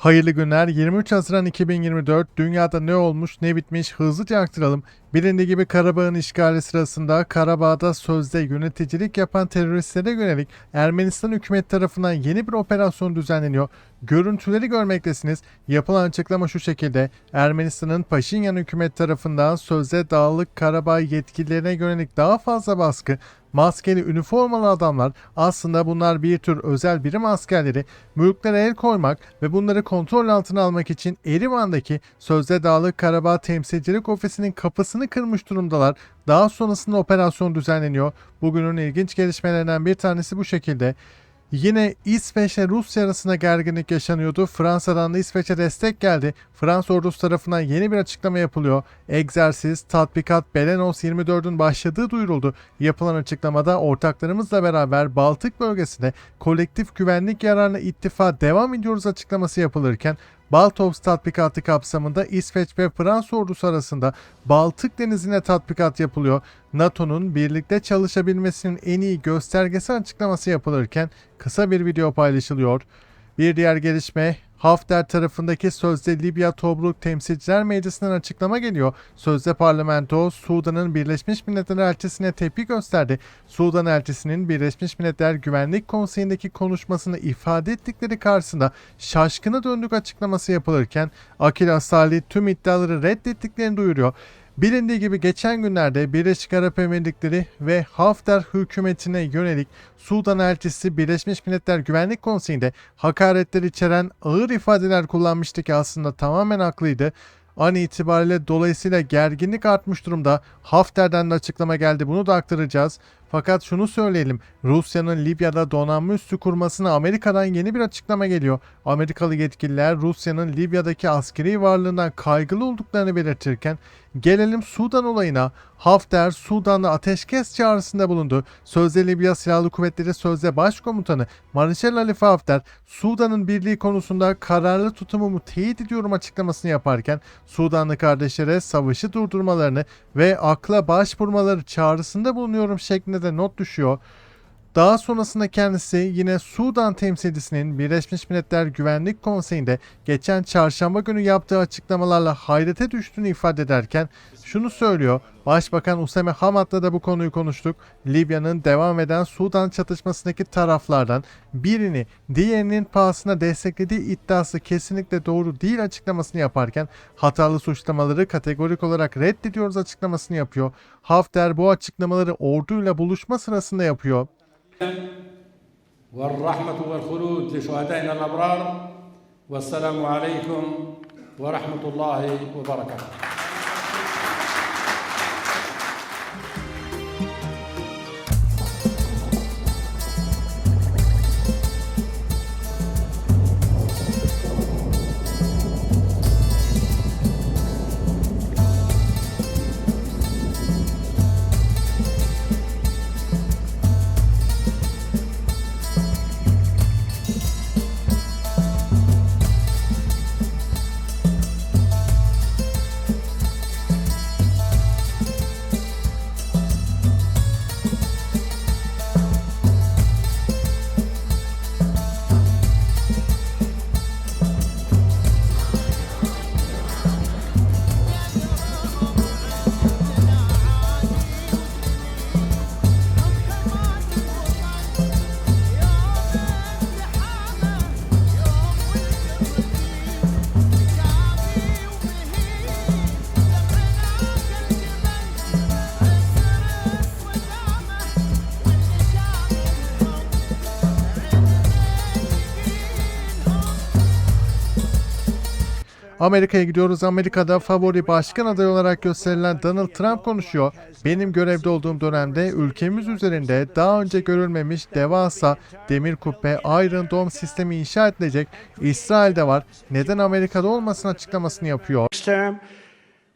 Hayırlı günler. 23 Haziran 2024 dünyada ne olmuş ne bitmiş hızlıca aktaralım. Bilindiği gibi Karabağ'ın işgali sırasında Karabağ'da sözde yöneticilik yapan teröristlere yönelik Ermenistan hükümet tarafından yeni bir operasyon düzenleniyor. Görüntüleri görmektesiniz. Yapılan açıklama şu şekilde. Ermenistan'ın Paşinyan hükümet tarafından sözde Dağlık Karabağ yetkililerine yönelik daha fazla baskı, maskeli üniformalı adamlar aslında bunlar bir tür özel birim askerleri mülklere el koymak ve bunları kontrol altına almak için Erivan'daki sözde Dağlık Karabağ Temsilcilik Ofisi'nin kapısını kırmış durumdalar. Daha sonrasında operasyon düzenleniyor. Bugünün ilginç gelişmelerinden bir tanesi bu şekilde. Yine İsveç ile Rusya arasında gerginlik yaşanıyordu. Fransa'dan da İsveç'e destek geldi. Fransa ordusu tarafından yeni bir açıklama yapılıyor. Egzersiz, tatbikat Belenos 24'ün başladığı duyuruldu. Yapılan açıklamada ortaklarımızla beraber Baltık bölgesinde kolektif güvenlik yararına ittifa devam ediyoruz açıklaması yapılırken Baltops tatbikatı kapsamında İsveç ve Fransa ordusu arasında Baltık denizine tatbikat yapılıyor. NATO'nun birlikte çalışabilmesinin en iyi göstergesi açıklaması yapılırken kısa bir video paylaşılıyor. Bir diğer gelişme Hafter tarafındaki sözde Libya Tobruk Temsilciler Meclisi'nden açıklama geliyor. Sözde parlamento Sudan'ın Birleşmiş Milletler elçisine tepki gösterdi. Sudan elçisinin Birleşmiş Milletler Güvenlik Konseyi'ndeki konuşmasını ifade ettikleri karşısında şaşkına döndük açıklaması yapılırken Akil Asali tüm iddiaları reddettiklerini duyuruyor. Bilindiği gibi geçen günlerde Birleşik Arap Emirlikleri ve Hafter hükümetine yönelik Sudan elçisi Birleşmiş Milletler Güvenlik Konseyi'nde hakaretler içeren ağır ifadeler kullanmıştı ki aslında tamamen haklıydı. An itibariyle dolayısıyla gerginlik artmış durumda. Hafter'den de açıklama geldi. Bunu da aktaracağız. Fakat şunu söyleyelim. Rusya'nın Libya'da donanma üssü kurmasına Amerika'dan yeni bir açıklama geliyor. Amerikalı yetkililer Rusya'nın Libya'daki askeri varlığından kaygılı olduklarını belirtirken gelelim Sudan olayına. Hafter Sudan'da ateşkes çağrısında bulundu. Sözde Libya Silahlı Kuvvetleri Sözde Başkomutanı Marşal Halife Hafter Sudan'ın birliği konusunda kararlı tutumumu teyit ediyorum açıklamasını yaparken Sudanlı kardeşlere savaşı durdurmalarını ve akla başvurmaları çağrısında bulunuyorum şeklinde de not düşüyor. Daha sonrasında kendisi yine Sudan temsilcisinin Birleşmiş Milletler Güvenlik Konseyi'nde geçen çarşamba günü yaptığı açıklamalarla hayrete düştüğünü ifade ederken şunu söylüyor. Başbakan Usame Hamad'la da bu konuyu konuştuk. Libya'nın devam eden Sudan çatışmasındaki taraflardan birini diğerinin pahasına desteklediği iddiası kesinlikle doğru değil açıklamasını yaparken hatalı suçlamaları kategorik olarak reddediyoruz açıklamasını yapıyor. Hafter bu açıklamaları orduyla buluşma sırasında yapıyor. والرحمة والخلود لشهدائنا الأبرار والسلام عليكم ورحمة الله وبركاته. Amerika'ya gidiyoruz. Amerika'da favori başkan adayı olarak gösterilen Donald Trump konuşuyor. Benim görevde olduğum dönemde ülkemiz üzerinde daha önce görülmemiş devasa demir kubbe Iron Dome sistemi inşa edilecek. İsrail'de var. Neden Amerika'da olmasın açıklamasını yapıyor.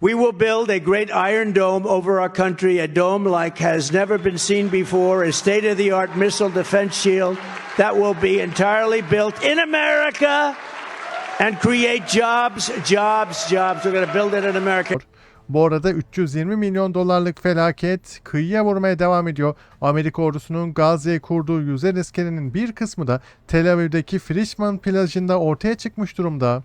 we will build a great iron dome over our country, a dome like has never been seen before, a state of the art missile defense shield that will be entirely built in America and create jobs, jobs, jobs. We're going to build it in America. Bu arada 320 milyon dolarlık felaket kıyıya vurmaya devam ediyor. Amerika ordusunun Gazze'ye kurduğu yüzer iskelenin bir kısmı da Tel Aviv'deki Frishman plajında ortaya çıkmış durumda.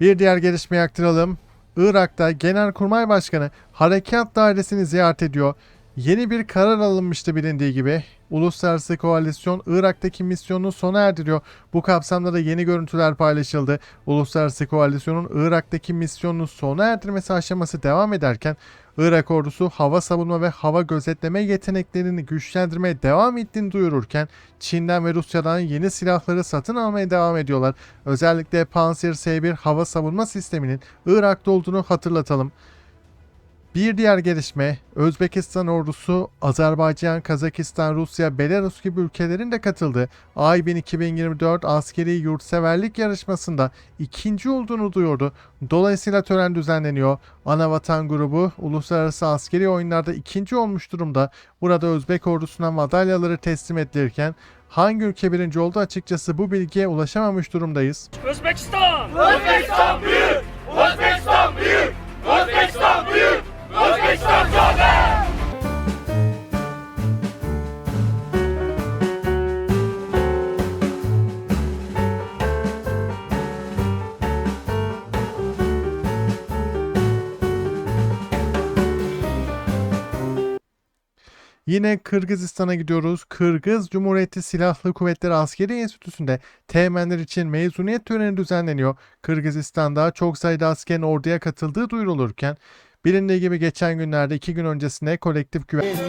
Bir diğer gelişmeyi aktaralım. Irak'ta Genelkurmay Başkanı Harekat Dairesi'ni ziyaret ediyor. Yeni bir karar alınmıştı bilindiği gibi. Uluslararası koalisyon Irak'taki misyonunu sona erdiriyor. Bu kapsamda da yeni görüntüler paylaşıldı. Uluslararası koalisyonun Irak'taki misyonunu sona erdirmesi aşaması devam ederken Irak ordusu hava savunma ve hava gözetleme yeteneklerini güçlendirmeye devam ettiğini duyururken Çin'den ve Rusya'dan yeni silahları satın almaya devam ediyorlar. Özellikle Panzer S1 hava savunma sisteminin Irak'ta olduğunu hatırlatalım. Bir diğer gelişme Özbekistan ordusu Azerbaycan, Kazakistan, Rusya, Belarus gibi ülkelerin de katıldığı Aybin 2024 askeri yurtseverlik yarışmasında ikinci olduğunu duyurdu. Dolayısıyla tören düzenleniyor. Anavatan grubu uluslararası askeri oyunlarda ikinci olmuş durumda. Burada Özbek ordusuna madalyaları teslim edilirken hangi ülke birinci oldu açıkçası bu bilgiye ulaşamamış durumdayız. Özbekistan! Özbekistan büyük! Özbekistan büyük! Özbekistan büyük! Özbekistan zafer! Yine Kırgızistan'a gidiyoruz. Kırgız Cumhuriyeti Silahlı Kuvvetleri Askeri Enstitüsü'nde teğmenler için mezuniyet töreni düzenleniyor. Kırgızistan'da çok sayıda askerin orduya katıldığı duyurulurken bilindiği gibi geçen günlerde iki gün öncesine kolektif güvenlik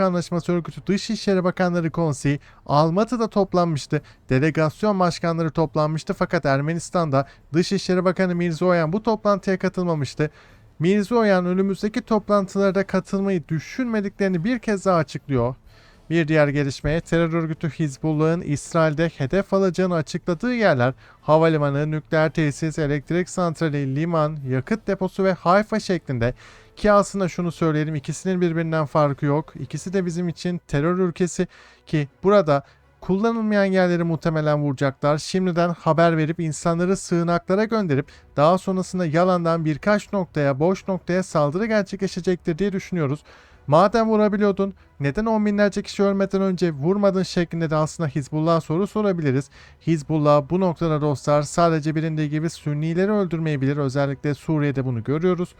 anlaşması örgütü Dışişleri Bakanları Konseyi Almatı'da toplanmıştı. Delegasyon başkanları toplanmıştı fakat Ermenistan'da Dışişleri Bakanı Mirzoyan bu toplantıya katılmamıştı. Mirzoyan önümüzdeki toplantılarda katılmayı düşünmediklerini bir kez daha açıklıyor. Bir diğer gelişmeye terör örgütü Hizbullah'ın İsrail'de hedef alacağını açıkladığı yerler havalimanı, nükleer tesis, elektrik santrali, liman, yakıt deposu ve Hayfa şeklinde ki aslında şunu söyleyelim ikisinin birbirinden farkı yok. İkisi de bizim için terör ülkesi ki burada kullanılmayan yerleri muhtemelen vuracaklar. Şimdiden haber verip insanları sığınaklara gönderip daha sonrasında yalandan birkaç noktaya, boş noktaya saldırı gerçekleşecektir diye düşünüyoruz. Madem vurabiliyordun neden on binlerce kişi ölmeden önce vurmadın şeklinde de aslında Hizbullah'a soru sorabiliriz. Hizbullah bu noktada dostlar sadece bilindiği gibi Sünnileri öldürmeyebilir. Özellikle Suriye'de bunu görüyoruz.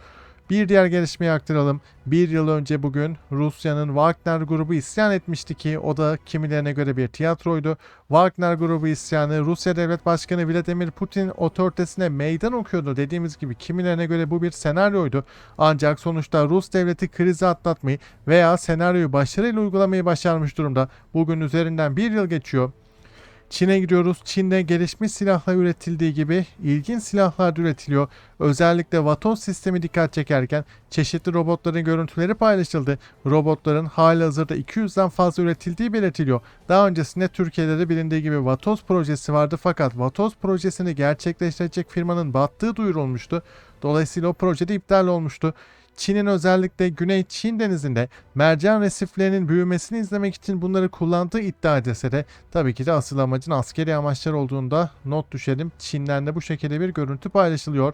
Bir diğer gelişmeyi aktaralım. Bir yıl önce bugün Rusya'nın Wagner grubu isyan etmişti ki o da kimilerine göre bir tiyatroydu. Wagner grubu isyanı Rusya Devlet Başkanı Vladimir Putin otoritesine meydan okuyordu. Dediğimiz gibi kimilerine göre bu bir senaryoydu. Ancak sonuçta Rus devleti krizi atlatmayı veya senaryoyu başarıyla uygulamayı başarmış durumda. Bugün üzerinden bir yıl geçiyor. Çin'e gidiyoruz. Çin'de gelişmiş silahlar üretildiği gibi ilginç silahlar da üretiliyor. Özellikle Vatos sistemi dikkat çekerken çeşitli robotların görüntüleri paylaşıldı. Robotların hali hazırda 200'den fazla üretildiği belirtiliyor. Daha öncesinde Türkiye'de de bilindiği gibi Vatos projesi vardı fakat Vatos projesini gerçekleştirecek firmanın battığı duyurulmuştu. Dolayısıyla o projede iptal olmuştu. Çin'in özellikle Güney Çin denizinde mercan resiflerinin büyümesini izlemek için bunları kullandığı iddia edilse de tabii ki de asıl amacın askeri amaçlar olduğunda not düşelim. Çin'den de bu şekilde bir görüntü paylaşılıyor.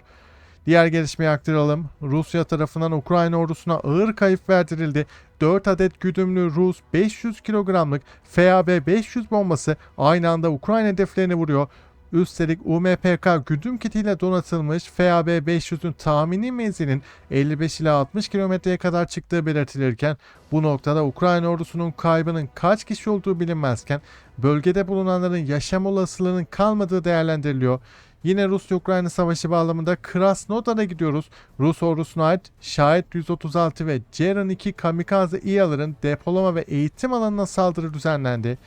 Diğer gelişmeyi aktaralım. Rusya tarafından Ukrayna ordusuna ağır kayıp verdirildi. 4 adet güdümlü Rus 500 kilogramlık FAB-500 bombası aynı anda Ukrayna hedeflerini vuruyor. Üstelik UMPK güdüm kitiyle donatılmış FAB-500'ün tahmini menzilin 55 ila 60 kilometreye kadar çıktığı belirtilirken bu noktada Ukrayna ordusunun kaybının kaç kişi olduğu bilinmezken bölgede bulunanların yaşam olasılığının kalmadığı değerlendiriliyor. Yine Rusya-Ukrayna savaşı bağlamında Krasnodar'a gidiyoruz. Rus ordusuna ait Şahit 136 ve Ceren 2 kamikaze İHA'ların depolama ve eğitim alanına saldırı düzenlendi.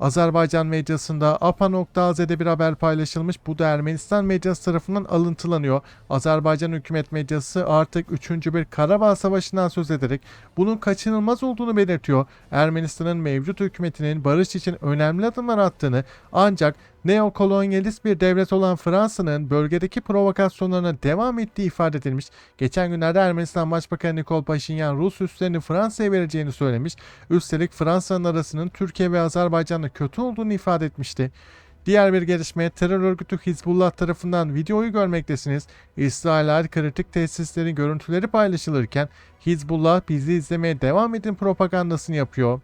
Azerbaycan medyasında apa.az'de bir haber paylaşılmış. Bu da Ermenistan medyası tarafından alıntılanıyor. Azerbaycan hükümet medyası artık 3. bir Karabağ Savaşı'ndan söz ederek bunun kaçınılmaz olduğunu belirtiyor. Ermenistan'ın mevcut hükümetinin barış için önemli adımlar attığını ancak neokolonyalist bir devlet olan Fransa'nın bölgedeki provokasyonlarına devam ettiği ifade edilmiş. Geçen günlerde Ermenistan Başbakanı Nikol Paşinyan Rus üslerini Fransa'ya vereceğini söylemiş. Üstelik Fransa'nın arasının Türkiye ve Azerbaycan'la kötü olduğunu ifade etmişti. Diğer bir gelişme terör örgütü Hizbullah tarafından videoyu görmektesiniz. İsrail kritik tesislerin görüntüleri paylaşılırken Hizbullah bizi izlemeye devam edin propagandasını yapıyor.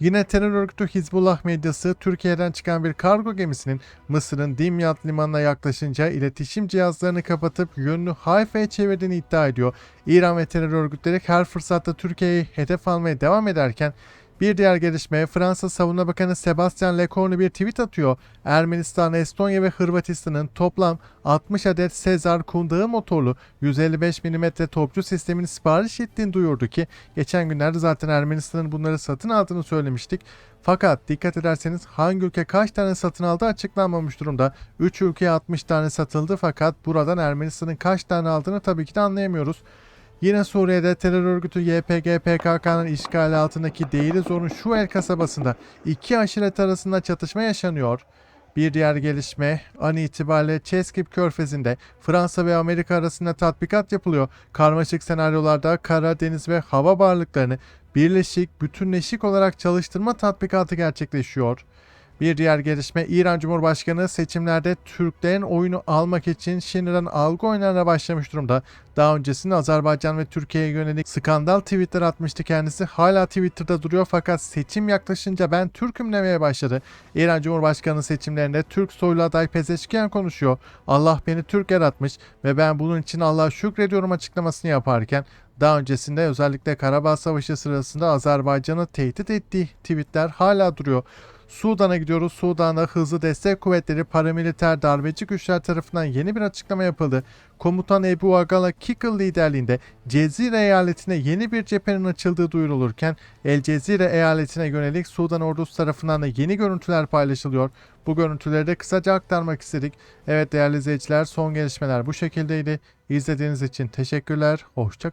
Yine terör örgütü Hizbullah medyası Türkiye'den çıkan bir kargo gemisinin Mısır'ın Dimyat limanına yaklaşınca iletişim cihazlarını kapatıp yönünü Hayfa'ya çevirdiğini iddia ediyor. İran ve terör örgütleri her fırsatta Türkiye'yi hedef almaya devam ederken bir diğer gelişme Fransa Savunma Bakanı Sebastian Lecornu bir tweet atıyor. Ermenistan, Estonya ve Hırvatistan'ın toplam 60 adet Sezar kundağı motorlu 155 mm topçu sistemini sipariş ettiğini duyurdu ki geçen günlerde zaten Ermenistan'ın bunları satın aldığını söylemiştik. Fakat dikkat ederseniz hangi ülke kaç tane satın aldı açıklanmamış durumda. 3 ülkeye 60 tane satıldı fakat buradan Ermenistan'ın kaç tane aldığını tabii ki de anlayamıyoruz. Yine Suriye'de terör örgütü YPG PKK'nın işgali altındaki Deir Zor'un şu el kasabasında iki aşiret arasında çatışma yaşanıyor. Bir diğer gelişme an itibariyle Cheskip Körfezi'nde Fransa ve Amerika arasında tatbikat yapılıyor. Karmaşık senaryolarda kara, deniz ve hava varlıklarını birleşik, bütünleşik olarak çalıştırma tatbikatı gerçekleşiyor. Bir diğer gelişme İran Cumhurbaşkanı seçimlerde Türklerin oyunu almak için şimdiden algı oyunlarına başlamış durumda. Daha öncesinde Azerbaycan ve Türkiye'ye yönelik skandal tweetler atmıştı kendisi. Hala Twitter'da duruyor fakat seçim yaklaşınca ben Türk'üm demeye başladı. İran Cumhurbaşkanı seçimlerinde Türk soylu aday Pezeşkiyan konuşuyor. Allah beni Türk yaratmış ve ben bunun için Allah'a şükrediyorum açıklamasını yaparken daha öncesinde özellikle Karabağ Savaşı sırasında Azerbaycan'ı tehdit ettiği tweetler hala duruyor. Sudan'a gidiyoruz. Sudan'da hızlı destek kuvvetleri paramiliter darbeci güçler tarafından yeni bir açıklama yapıldı. Komutan Ebu Agala Kikil liderliğinde Cezire eyaletine yeni bir cephenin açıldığı duyurulurken El Cezire eyaletine yönelik Sudan ordusu tarafından da yeni görüntüler paylaşılıyor. Bu görüntüleri de kısaca aktarmak istedik. Evet değerli izleyiciler son gelişmeler bu şekildeydi. İzlediğiniz için teşekkürler. Hoşça